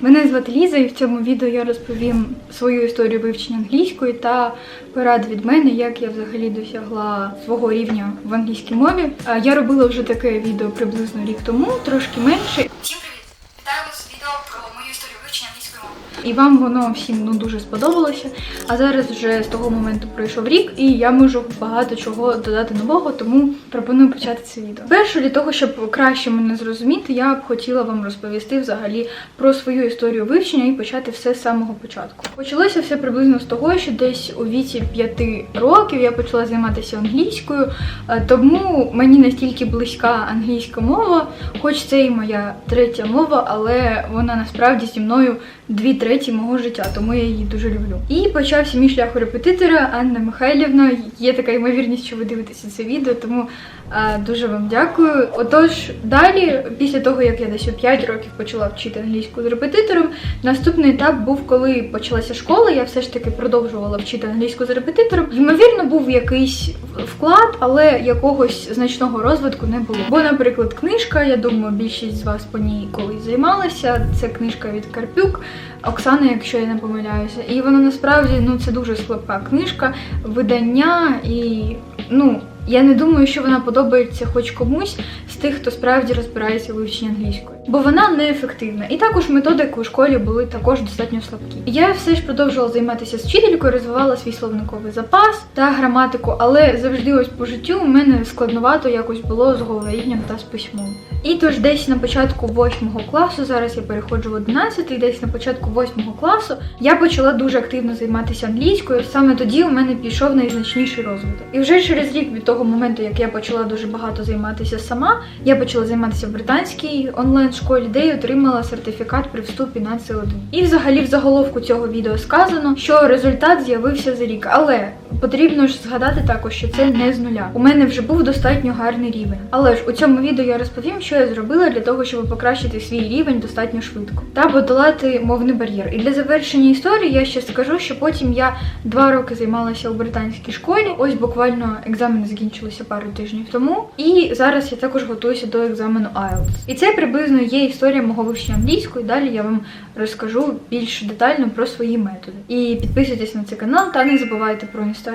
Мене звати Ліза, і в цьому відео я розповім свою історію вивчення англійської та порад від мене, як я взагалі досягла свого рівня в англійській мові. Я робила вже таке відео приблизно рік тому, трошки менше. Всім привіт! Вітаю вас з відео про мою історію вивчення англійської мови. І вам воно всім ну дуже сподобалося. А зараз вже з того моменту пройшов рік, і я можу багато чого додати нового, тому пропоную почати це відео. Перше, для того, щоб краще мене зрозуміти, я б хотіла вам розповісти взагалі про свою історію вивчення і почати все з самого початку. Почалося все приблизно з того, що десь у віці 5 років я почала займатися англійською, е, тому мені настільки близька англійська мова, хоч це і моя третя мова, але вона насправді зі мною дві треті мого життя, тому я її дуже люблю. І почався мій шлях у репетитора Анна Михайлівна. Є така ймовірність, що ви дивитеся це відео, тому дуже вам дякую. Отож, далі, після того як я десь у 5 років почала вчити англійську з репетитором, наступний етап був, коли почалася школа. Я все ж таки продовжувала вчити англійську з репетитором. Ймовірно, був якийсь вклад, але якогось значного розвитку не було. Бо, наприклад, книжка, я думаю, більшість з вас по ній колись займалася. Це книжка від Карпюк. Оксана, якщо я не помиляюся, і вона насправді ну це дуже слабка книжка, видання, і ну я не думаю, що вона подобається хоч комусь з тих, хто справді розбирається вивченні англійської, бо вона неефективна. І також методики у школі були також достатньо слабкі. Я все ж продовжувала займатися з вчителькою, розвивала свій словниковий запас та граматику, але завжди ось по життю у мене складновато якось було з говорінням та з письмом. І тож десь на початку 8 класу, зараз я переходжу в 11, і десь на початку 8 класу я почала дуже активно займатися англійською. Саме тоді у мене пішов найзначніший розвиток. І вже через рік від того моменту, як я почала дуже багато займатися сама, я почала займатися в британській онлайн-школі, де людей отримала сертифікат при вступі на С1. І взагалі в заголовку цього відео сказано, що результат з'явився за рік, але потрібно ж згадати також, що це не з нуля. У мене вже був достатньо гарний рівень. Але ж у цьому відео я розповім, що я зробила для того, щоб покращити свій рівень достатньо швидко та подолати мовний бар'єр. І для завершення історії я ще скажу, що потім я два роки займалася у британській школі. Ось буквально екзамени закінчилися пару тижнів тому. І зараз я також готуюся до екзамену IELTS. І це приблизно є історія мого вивчення англійської. Далі я вам розкажу більш детально про свої методи. І підписуйтесь на цей канал та не забувайте про інстаграм,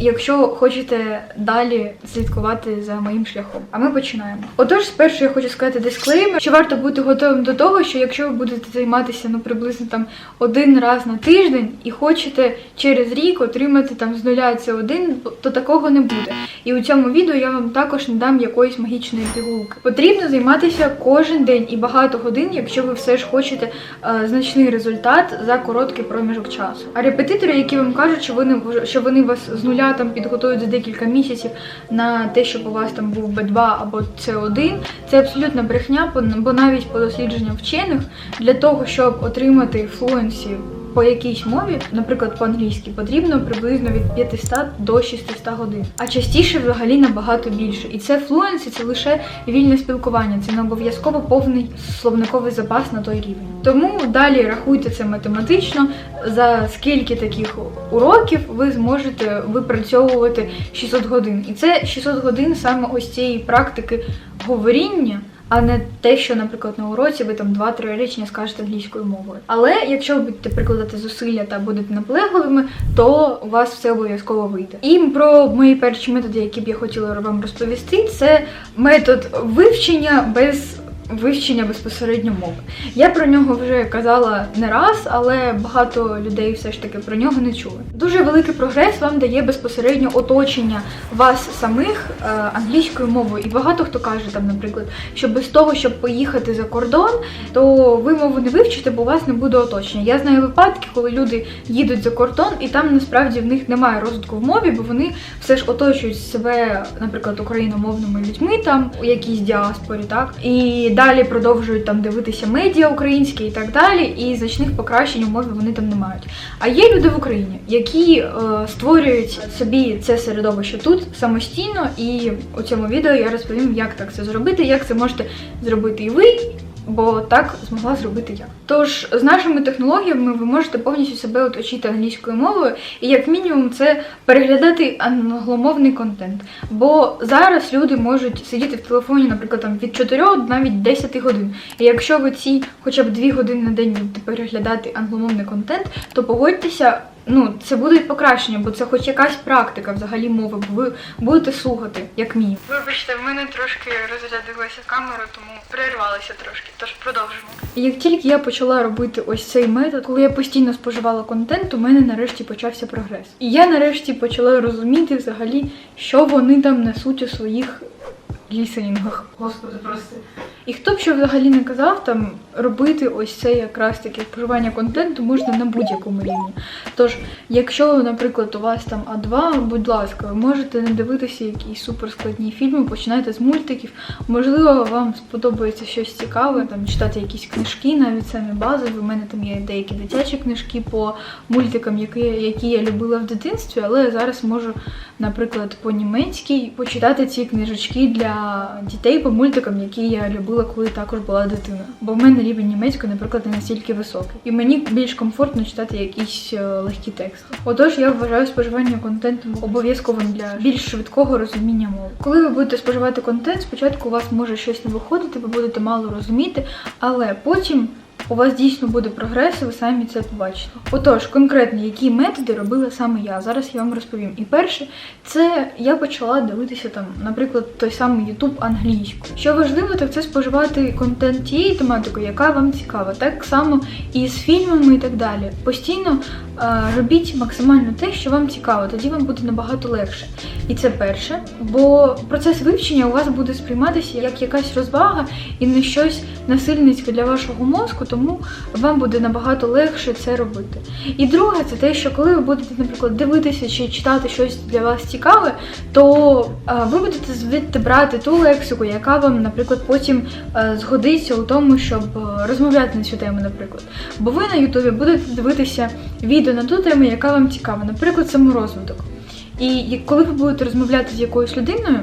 якщо хочете далі слідкувати за моїм шляхом. А ми починаємо. Отож, спершу я хочу сказати дисклеймер, що варто бути готовим до того, що якщо ви будете займатися ну приблизно там один раз на тиждень і хочете через рік отримати там з нуля це один, то такого не буде. І у цьому відео я вам також не дам якоїсь магічної пігулки. Потрібно займатися кожен день і багато годин, якщо ви все ж хочете е, значний результат за короткий проміжок часу. А репетитори, які вам кажуть, що вони що вони вас з нуля там підготують за декілька місяців на те, щоб у вас там був Б2 або С1, це абсолютна брехня, бо- навіть по дослідженням вчених для того, щоб отримати флуенсі по якійсь мові, наприклад, по-англійськи, потрібно приблизно від 500 до 600 годин. А частіше взагалі набагато більше. І це флуенсі це лише вільне спілкування, це не обов'язково повний словниковий запас на той рівень. Тому далі рахуйте це математично, за скільки таких уроків ви зможете випрацьовувати 600 годин. І це 600 годин саме ось цієї практики говоріння а не те, що, наприклад, на уроці ви там два-три речення скажете англійською мовою. Але якщо ви будете прикладати зусилля та будете наполегливими, то у вас все обов'язково вийде. І про мої перші методи, які б я хотіла вам розповісти, це метод вивчення без. Вивчення безпосередньо мови. Я про нього вже казала не раз, але багато людей все ж таки про нього не чули. Дуже великий прогрес вам дає безпосередньо оточення вас самих е, англійською мовою. І багато хто каже, там, наприклад, що без того, щоб поїхати за кордон, то ви мову не вивчите, бо у вас не буде оточення. Я знаю випадки, коли люди їдуть за кордон, і там насправді в них немає розвитку в мові, бо вони все ж оточують себе, наприклад, україномовними людьми там у якійсь діаспорі, так і далі продовжують там дивитися медіа українські і так далі, і значних покращень умови вони там не мають. А є люди в Україні, які е, створюють собі це середовище тут самостійно, і у цьому відео я розповім, як так це зробити, як це можете зробити і ви. Бо так змогла зробити я. Тож з нашими технологіями ви можете повністю себе оточити англійською мовою, і як мінімум це переглядати англомовний контент. Бо зараз люди можуть сидіти в телефоні, наприклад, там від 4 до навіть 10 годин. І якщо ви ці хоча б 2 години на день будете переглядати англомовний контент, то погодьтеся. Ну, це буде покращення, бо це хоч якась практика взагалі мови, бо ви будете слухати, як мінімум. Вибачте, в мене трошки розрядилася камера, тому перервалася трошки, тож продовжимо. І як тільки я почала робити ось цей метод, коли я постійно споживала контент, у мене нарешті почався прогрес. І я нарешті почала розуміти взагалі, що вони там несуть у своїх лісенінгах. Господи, прости. І хто б що взагалі не казав, там робити ось це якраз таке споживання контенту можна на будь-якому рівні. Тож, якщо, наприклад, у вас там А2, будь ласка, ви можете не дивитися якісь суперскладні фільми, починайте з мультиків. Можливо, вам сподобається щось цікаве, там читати якісь книжки, навіть самі базові. У мене там є деякі дитячі книжки по мультикам, які, які я любила в дитинстві, але я зараз можу, наприклад, по-німецьки почитати ці книжечки для дітей по мультикам, які я любила, коли також була дитина. Бо в мене рівень німецької, наприклад, не настільки високий. І мені більш комфортно читати якісь е, легкі тексти. Отож, я вважаю споживання контенту обов'язковим для більш швидкого розуміння мови. Коли ви будете споживати контент, спочатку у вас може щось не виходити, ви будете мало розуміти, але потім. У вас дійсно буде прогрес, і ви самі це побачите. Отож, конкретно, які методи робила саме я. Зараз я вам розповім. І перше, це я почала дивитися там, наприклад, той самий YouTube англійською. Що важливо, так це споживати контент тієї тематики, яка вам цікава. Так само і з фільмами і так далі. Постійно е, робіть максимально те, що вам цікаво, тоді вам буде набагато легше. І це перше, бо процес вивчення у вас буде сприйматися як якась розвага і не щось насильницьке для вашого мозку, тому вам буде набагато легше це робити. І друге, це те, що коли ви будете, наприклад, дивитися чи читати щось для вас цікаве, то е, ви будете звідти брати ту лексику, яка вам, наприклад, потім е, згодиться у тому, щоб е, розмовляти на цю тему, наприклад. Бо ви на Ютубі будете дивитися відео на ту тему, яка вам цікава, наприклад, саморозвиток. І коли ви будете розмовляти з якоюсь людиною,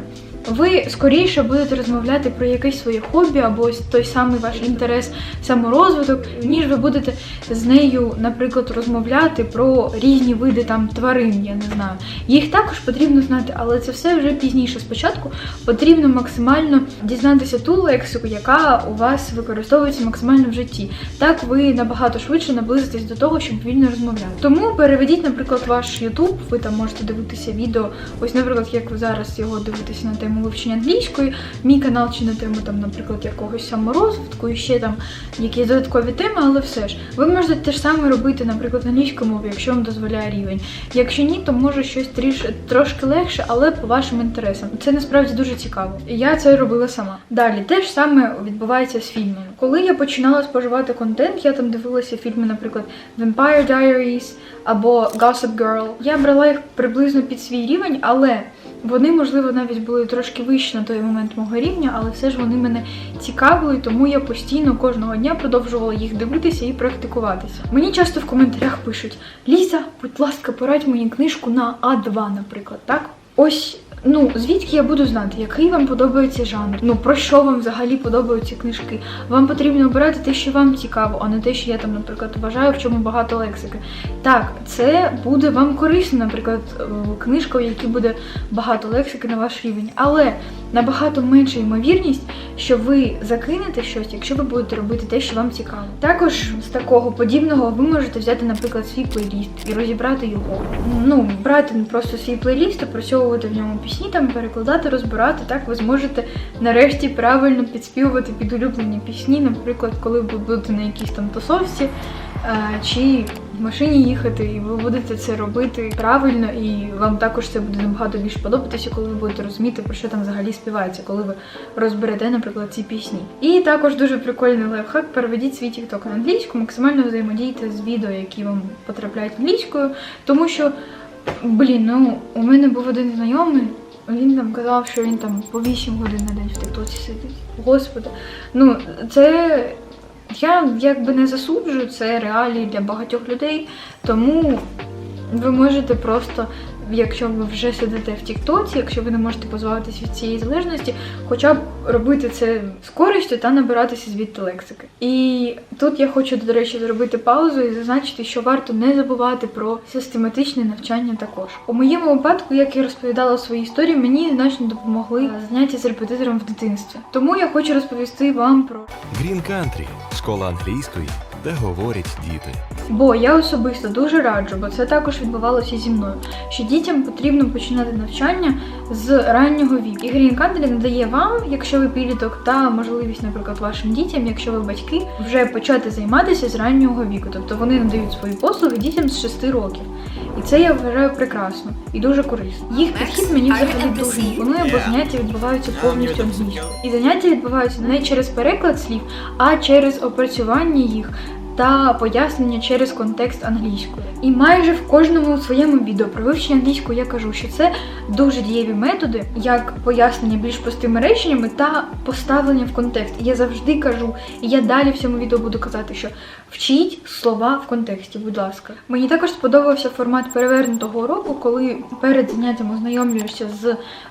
ви скоріше будете розмовляти про якесь своє хобі або той самий ваш інтерес саморозвиток, ніж ви будете з нею, наприклад, розмовляти про різні види там тварин, я не знаю. Їх також потрібно знати, але це все вже пізніше. Спочатку потрібно максимально дізнатися ту лексику, яка у вас використовується максимально в житті. Так ви набагато швидше наблизитесь до того, щоб вільно розмовляти. Тому переведіть, наприклад, ваш YouTube, ви там можете дивитися відео. Ось, наприклад, як ви зараз його дивитеся на тему вивчення англійської, мій канал чи на тему там, наприклад, якогось саморозвитку і ще там якісь додаткові теми, але все ж ви можете те ж саме робити, наприклад, англійською мовою, якщо вам дозволяє рівень. Якщо ні, то може щось тріш трошки легше, але по вашим інтересам. Це насправді дуже цікаво. Я це робила сама. Далі те ж саме відбувається з фільмами. Коли я починала споживати контент, я там дивилася фільми, наприклад, Vampire Diaries або Gossip Girl. Я брала їх приблизно під свій рівень, але вони, можливо, навіть були трошки вищі на той момент мого рівня, але все ж вони мене цікавили, тому я постійно кожного дня продовжувала їх дивитися і практикуватися. Мені часто в коментарях пишуть: Ліза, будь ласка, порадь мені книжку на А2, наприклад, так? Ось. Ну, звідки я буду знати, який вам подобається жанр? Ну про що вам взагалі подобаються книжки? Вам потрібно обирати те, що вам цікаво, а не те, що я там, наприклад, вважаю, в чому багато лексики. Так, це буде вам корисно, наприклад, е, книжка, у якій буде багато лексики на ваш рівень, але набагато менша ймовірність, що ви закинете щось, якщо ви будете робити те, що вам цікаво. Також з такого подібного ви можете взяти, наприклад, свій плейліст і розібрати його. Ну, брати просто свій плейліст, опрацьовувати в ньому пісні, там перекладати, розбирати. Так ви зможете нарешті правильно підспівувати під улюблені пісні, наприклад, коли ви будете на якійсь там тусовці. е, Чи в машині їхати, і ви будете це робити правильно, і вам також це буде набагато більше подобатися, коли ви будете розуміти, про що там взагалі співається, коли ви розберете, наприклад, ці пісні. І також дуже прикольний лайфхак. Переведіть свій TikTok на англійську, максимально взаємодійте з відео, які вам потрапляють англійською, тому що, блін, ну у мене був один знайомий. Він там казав, що він там по 8 годин на день в тиктоці сидить. Господи, ну це я якби не засуджую, це реалії для багатьох людей, тому ви можете просто якщо ви вже сидите в Тіктоці, якщо ви не можете позбавитися від цієї залежності, хоча б робити це з користю та набиратися звідти лексики. І тут я хочу, до речі, зробити паузу і зазначити, що варто не забувати про систематичне навчання також. У моєму випадку, як я розповідала свої історії, мені значно допомогли заняття з репетитором в дитинстві. Тому я хочу розповісти вам про Green Country – школа англійської, де говорять діти. Бо я особисто дуже раджу, бо це також відбувалося зі мною, що дітям потрібно починати навчання з раннього віку. І Green Country надає вам, якщо ви підліток, та можливість, наприклад, вашим дітям, якщо ви батьки, вже почати займатися з раннього віку. Тобто вони надають свої послуги дітям з 6 років. І це я вважаю прекрасно і дуже корисно. Їх підхід мені взагалі дуже імпонує, бо заняття відбуваються повністю англійською. І заняття відбуваються не через переклад слів, а через опрацювання їх та пояснення через контекст англійської. І майже в кожному своєму відео про вивчення англійської я кажу, що це дуже дієві методи, як пояснення більш простими реченнями та поставлення в контекст. І я завжди кажу, і я далі в цьому відео буду казати, що вчіть слова в контексті, будь ласка. Мені також сподобався формат перевернутого уроку, коли перед заняттям ознайомлюєшся з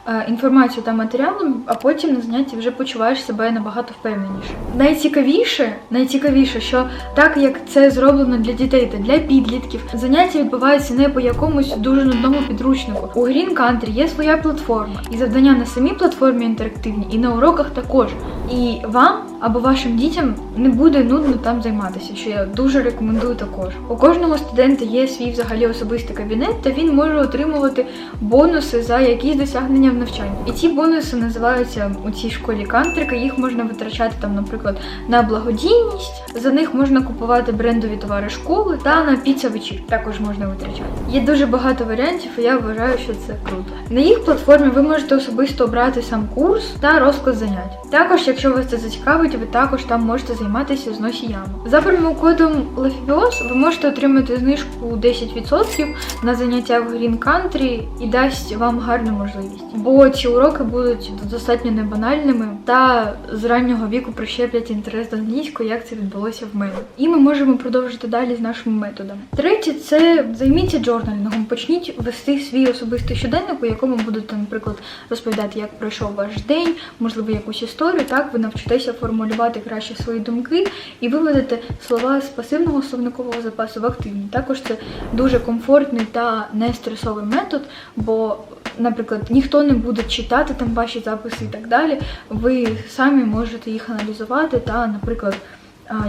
е, інформацією та матеріалом, а потім на занятті вже почуваєш себе набагато впевненіше. Найцікавіше, найцікавіше, що так як це зроблено для дітей та для підлітків, заняття відбуваються не по якомусь дуже нудному підручнику. У Green Country є своя платформа, і завдання на самій платформі інтерактивні, і на уроках також. І вам або вашим дітям не буде нудно там займатися, я дуже рекомендую також. У кожного студента є свій взагалі особистий кабінет, та він може отримувати бонуси за якісь досягнення в навчанні. І ці бонуси називаються у цій школі кантрика. Їх можна витрачати там, наприклад, на благодійність. За них можна купувати брендові товари школи та на піца також можна витрачати. Є дуже багато варіантів, і я вважаю, що це круто. На їх платформі ви можете особисто обрати сам курс та розклад занять. Також, якщо вас це зацікавить, ви також там можете займатися з носіями. За промокодом LEFIBIOS ви можете отримати знижку 10% на заняття в Green Country і дасть вам гарну можливість. Бо ці уроки будуть достатньо небанальними та з раннього віку прищеплять інтерес до англійської, як це відбулося в мене. І ми можемо продовжити далі з нашими методами. Третє це займіться джорналінгом. Почніть вести свій особистий щоденник, у якому будете, наприклад, розповідати, як пройшов ваш день, можливо, якусь історію. Так ви навчитеся формулювати краще свої думки і виведете слова з пасивного словникового запасу в активний. Також це дуже комфортний та не стресовий метод, бо наприклад, ніхто не буде читати там ваші записи і так далі. Ви самі можете їх аналізувати та, наприклад.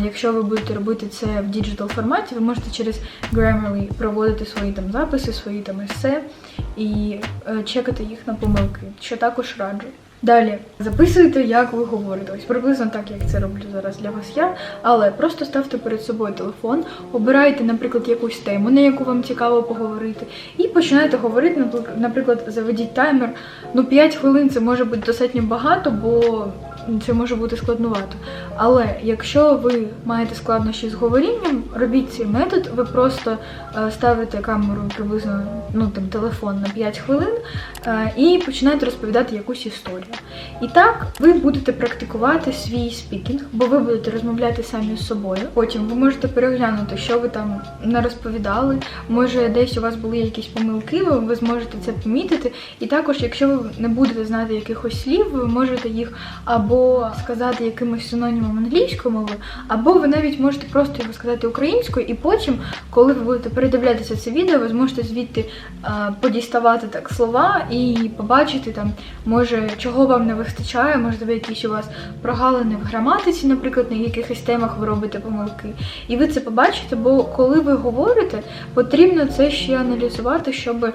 Якщо ви будете робити це в діджитал форматі, ви можете через Grammarly проводити свої там записи, свої там есе і е, чекати їх на помилки, що також раджу. Далі записуйте, як ви говорите. Ось приблизно так, як це роблю зараз для вас я. Але просто ставте перед собою телефон, обирайте, наприклад, якусь тему, на яку вам цікаво поговорити, і починаєте говорити, наприклад, заведіть таймер. Ну, 5 хвилин це може бути достатньо багато, бо це може бути складнувато. Але якщо ви маєте складнощі з говорінням, робіть цей метод, ви просто е, ставите камеру приблизно ну там телефон на 5 хвилин е, і починаєте розповідати якусь історію. І так ви будете практикувати свій спікінг, бо ви будете розмовляти самі з собою. Потім ви можете переглянути, що ви там не розповідали. Може, десь у вас були якісь помилки, ви, зможете це помітити. І також, якщо ви не будете знати якихось слів, ви можете їх або сказати якимось синонімом англійської мови, або ви навіть можете просто його сказати українською, і потім, коли ви будете передивлятися це відео, ви зможете звідти подіставати так слова і побачити там, може, чого вам не вистачає, можливо, якісь у вас прогалини в граматиці, наприклад, на якихось темах ви робите помилки. І ви це побачите, бо коли ви говорите, потрібно це ще аналізувати, щоб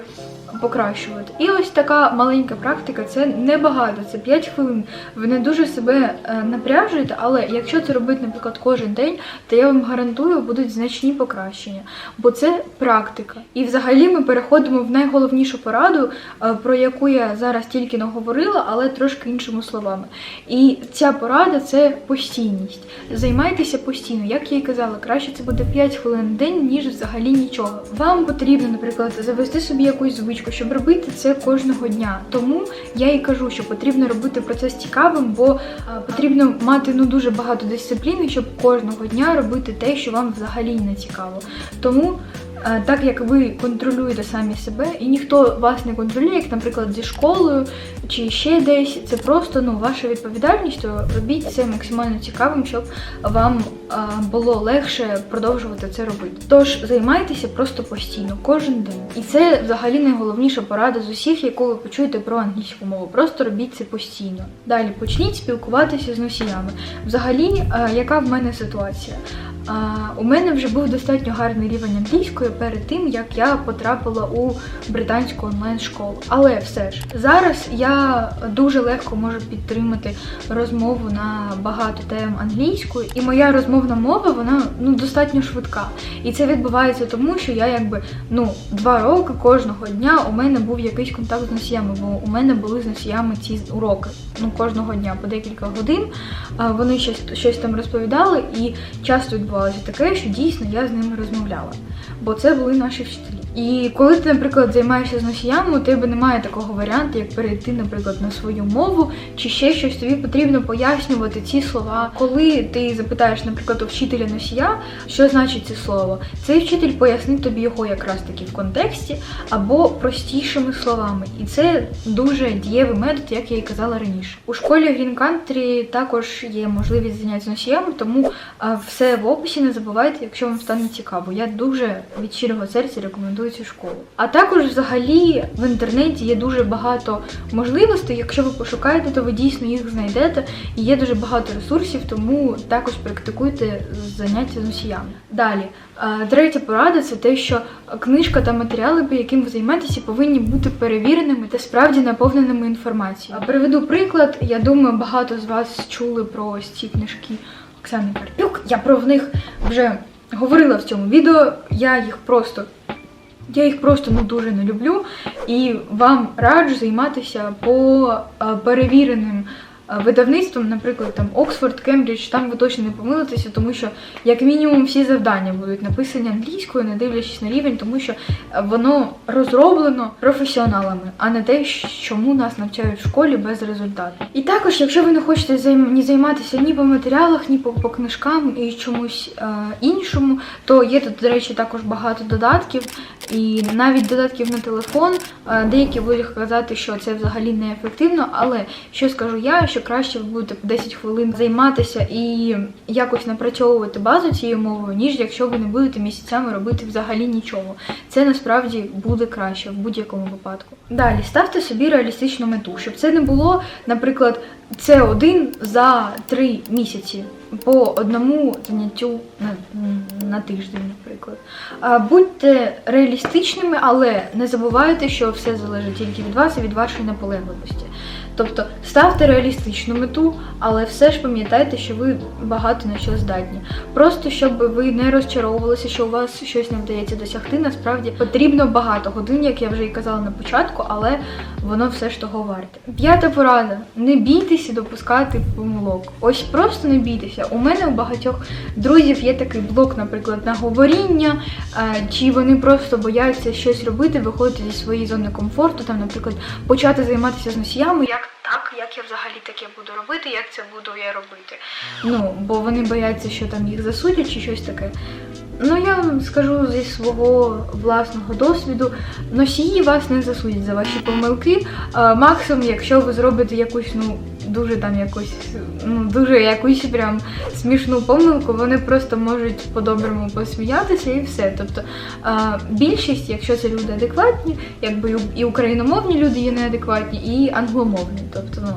покращувати. І ось така маленька практика, це небагато, це 5 хвилин. Ви не дуже себе е, напряжуєте, але якщо це робити, наприклад, кожен день, то я вам гарантую, будуть значні покращення. Бо це практика. І взагалі ми переходимо в найголовнішу пораду, е, про яку я зараз тільки наговорила, але трошки іншими словами. І ця порада це постійність. Займайтеся постійно, як я і казала, краще це буде 5 хвилин в день, ніж взагалі нічого. Вам потрібно, наприклад, завести собі якусь звичку, щоб робити це кожного дня. Тому я і кажу, що потрібно робити процес цікавим, бо потрібно мати ну дуже багато дисципліни, щоб кожного дня робити те, що вам взагалі не цікаво. Тому е, так як ви контролюєте самі себе, і ніхто вас не контролює, як, наприклад, зі школою чи ще десь. Це просто ну ваша відповідальність. То робіть це максимально цікавим, щоб вам було легше продовжувати це робити. Тож займайтеся просто постійно, кожен день. І це взагалі найголовніша порада з усіх, яку ви почуєте про англійську мову. Просто робіть це постійно. Далі почніть спілкуватися з носіями. Взагалі, яка в мене ситуація? У мене вже був достатньо гарний рівень англійської перед тим, як я потрапила у британську онлайн-школу. Але все ж зараз я дуже легко можу підтримати розмову на багато тем англійською, і моя розмовна мова вона ну достатньо швидка. І це відбувається тому, що я якби ну два роки кожного дня у мене був якийсь контакт з носіями, бо у мене були з носіями ці уроки. Ну кожного дня по декілька годин. Вони щось щось там розповідали, і часто відбувалося таке, що дійсно я з ними розмовляла, бо це були наші вчителі. І коли ти, наприклад, займаєшся з носіями, у тебе немає такого варіанту, як перейти, наприклад, на свою мову чи ще щось. Тобі потрібно пояснювати ці слова. Коли ти запитаєш, наприклад, у вчителя носія, що значить це слово, цей вчитель пояснить тобі його якраз таки в контексті або простішими словами. І це дуже дієвий метод, як я і казала раніше. У школі Green Country також є можливість заняття з носіями, тому все в описі не забувайте, якщо вам стане цікаво. Я дуже від щирого серця рекомендую цю школу. А також, взагалі, в інтернеті є дуже багато можливостей. Якщо ви пошукаєте, то ви дійсно їх знайдете. І є дуже багато ресурсів, тому також практикуйте заняття з носіями. Далі, е, третя порада це те, що книжка та матеріали, яким ви займаєтеся, повинні бути перевіреними та справді наповненими інформацією. Приведу приклад. Я думаю, багато з вас чули про ось ці книжки Оксани Карпюк. Я про них вже говорила в цьому відео. Я їх просто. Я їх просто ну дуже не люблю, і вам раджу займатися по е, перевіреним е, видавництвам, наприклад, там Оксфорд, Кембридж, там ви точно не помилитеся, тому що як мінімум всі завдання будуть написані англійською, не дивлячись на рівень, тому що е, воно розроблено професіоналами, а не те, чому нас навчають в школі без результату. І також, якщо ви не хочете займ- ні займатися ні по матеріалах, ні по, по книжкам і чомусь е, іншому, то є тут, до речі, також багато додатків, і навіть додатків на телефон. Е, Деякі будуть казати, що це взагалі не ефективно, але що скажу я, що краще ви будете по 10 хвилин займатися і якось напрацьовувати базу цією мовою, ніж якщо ви не будете місяцями робити взагалі нічого. Це насправді буде краще в будь-якому випадку. Далі ставте собі реалістичну мету, щоб це не було, наприклад, це один за три місяці по одному заняттю на, на тиждень, наприклад. Будьте реалістичними, але не забувайте, що все залежить тільки від вас і від вашої наполегливості. Тобто ставте реалістичну мету, але все ж пам'ятайте, що ви багато на що здатні. Просто щоб ви не розчаровувалися, що у вас щось не вдається досягти. Насправді потрібно багато годин, як я вже і казала на початку, але воно все ж того варте. П'ята порада: не бійтеся допускати помилок. Ось просто не бійтеся. У мене у багатьох друзів є такий блок, наприклад, на говоріння, е, чи вони просто бояться щось робити, виходити зі своєї зони комфорту, там, наприклад, почати займатися з носіями. Як так, як я взагалі таке буду робити, як це буду я робити. Ну, бо вони бояться, що там їх засудять чи щось таке. Ну, я вам скажу зі свого власного досвіду, носії вас не засудять за ваші помилки. А, максимум, якщо ви зробите якусь, ну, дуже там якусь, ну, дуже якусь прям смішну помилку, вони просто можуть по-доброму посміятися і все. Тобто більшість, якщо це люди адекватні, якби і україномовні люди є неадекватні, і англомовні. Тобто, ну.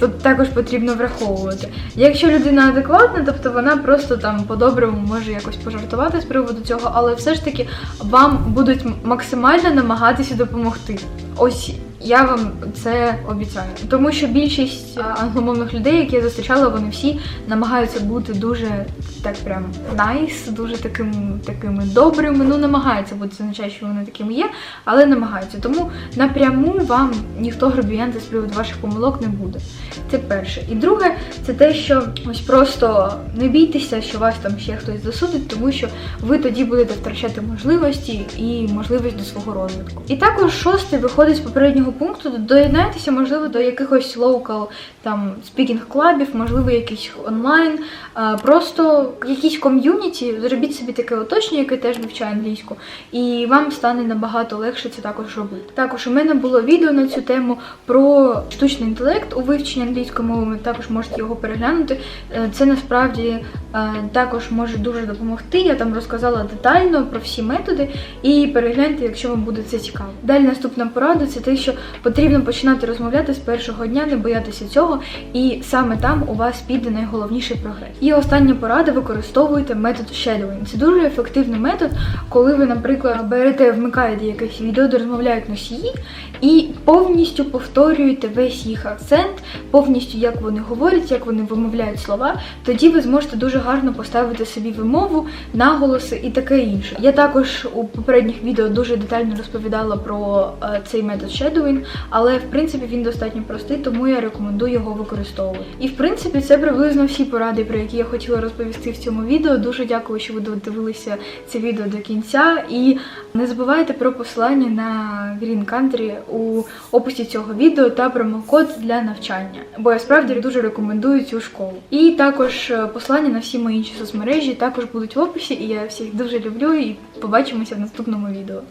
Тут також потрібно враховувати. Якщо людина адекватна, тобто вона просто там по-доброму може якось пожартувати з приводу цього, але все ж таки вам будуть максимально намагатися допомогти. Ось я вам це обіцяю. Тому що більшість англомовних людей, які я зустрічала, вони всі намагаються бути дуже так прям найс, дуже таким, такими добрими. Ну, намагаються бути, це означає, що вони такими є, але намагаються. Тому напряму вам ніхто грубіянти з приводу ваших помилок не буде. Це перше. І друге, це те, що ось просто не бійтеся, що вас там ще хтось засудить, тому що ви тоді будете втрачати можливості і можливість до свого розвитку. І також шосте виходить з попереднього пункту доєднайтеся, можливо, до якихось лоукал там спікінг клабів, можливо, якийсь онлайн, просто якісь ком'юніті. Зробіть собі таке оточення, яке теж вивчає англійську, і вам стане набагато легше це також робити. Також у мене було відео на цю тему про штучний інтелект у вивченні англійської мови. Ви також можете його переглянути. Е, Це насправді е, також може дуже допомогти. Я там розказала детально про всі методи і перегляньте, якщо вам буде це цікаво. Далі наступна порада це те, що потрібно починати розмовляти з першого дня, не боятися цього, і саме там у вас піде найголовніший прогрес. І остання порада використовуйте метод shadowing. Це дуже ефективний метод, коли ви, наприклад, берете, вмикаєте якесь відео, де розмовляють носії, і повністю повторюєте весь їх акцент, повністю як вони говорять, як вони вимовляють слова. Тоді ви зможете дуже гарно поставити собі вимову, наголоси і таке інше. Я також у попередніх відео дуже детально розповідала про е, цей метод shadowing, але в принципі він достатньо простий, тому я рекомендую його використовувати. І в принципі це приблизно всі поради, про які я хотіла розповісти в цьому відео. Дуже дякую, що ви додивилися це відео до кінця. І не забувайте про посилання на Green Country у описі цього відео та промокод для навчання. Бо я справді дуже рекомендую цю школу. І також е, посилання на всі мої інші соцмережі також будуть в описі, і я всіх дуже люблю і побачимося в наступному відео.